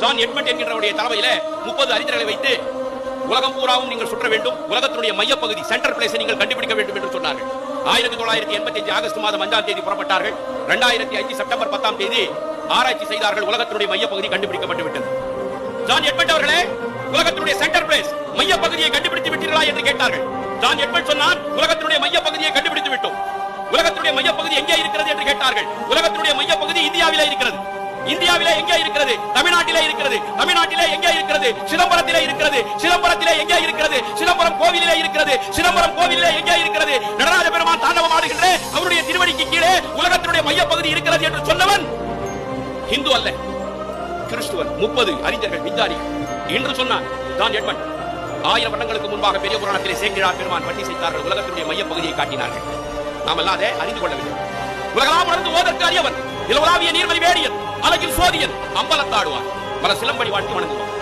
John Edmund என்கின்றவருடைய தலைமையில முப்பது அறிஞர்களை வைத்து உலகம் பூராவும் நீங்கள் சுற்ற வேண்டும். உலகத்தினுடைய மையப்பகுதி சென்டர் பிளேஸை நீங்கள் கண்டுபிடிக்க வேண்டும் என்று சொன்னார்கள். ஆயிரத்தி தொள்ளாயிரத்தி எண்பத்தி அஞ்சு ஆகஸ்ட் மாதம் அஞ்சாம் தேதி புறப்பட்டார்கள். இரண்டாயிரத்தி அஞ்சு செப்டம்பர் பத்தாம் தேதி ஆராய்ச்சி செய்தார்கள். உலகத்தினுடைய மையப்பகுதி கண்டுபிடிக்கப்பட்டு விட்டது. ஜான் எட்மண்ட் அவர்களே உலகத்தினுடைய சென்டர் பிளேஸ் மையப்பகுதியை கண்டுபிடித்து விட்டீர்களா என்று கேட்டார்கள். ஜான் எட்மண்ட் சொன்னார் உலகத்தினுடைய மையப்பகுதியை கண்டுபிடித்து விட்டோம். உலகத்தினுடைய மையப்பகுதி எங்கே இருக்கிறது என்று கேட்டார்கள். உலகத்தினுடைய மையப்பகுதி இந்தியாவிலே இருக்கிறது. இந்தியாவிலே எங்கே இருக்கிறது? தமிழ்நாட்டிலே இருக்கிறது. தமிழ்நாட்டிலே எங்கே இருக்கிறது? சிதம்பரத்திலே இருக்கிறது. சிதம்பரத்திலே எங்கே இருக்கிறது? சிதம்பரம் கோவிலிலே இருக்கிறது. சிதம்பரம் கோவிலிலே எங்கே இருக்கிறது? நடராஜ பெருமான் தாண்டவம் ஆடுகின்ற அவருடைய திருவடிக்கு கீழே உலகத்தினுடைய மையப்பகுதி இருக்கிறது என்று சொன்னவன் இந்து அல்ல. கிறிஸ்துவன். முப்பது அறிஞர்கள் விஞ்ஞானி. என்று சொன்னான். தான் எட்மண்ட் ஆயிரம் வருடங்களுக்கு முன்பாக பெரிய புராணத்திலே சேக்கிழார் பெருமான் பட்டி செய்தார்கள். உலகத்தினுடைய மையப்பகுதியை காட்டினார்கள். நாம் எல்லாம் அதை அறிந்து கொள்ள வேண்டும். உலகலாம் உணர்ந்து ஓதற்கு அறியவன் இலவலாவிய நீர்மலி வேடியன் அழகில் சோதியன் அம்பலத்தாடுவான் பல சிலம்படி வாட்டி வணங்குவான்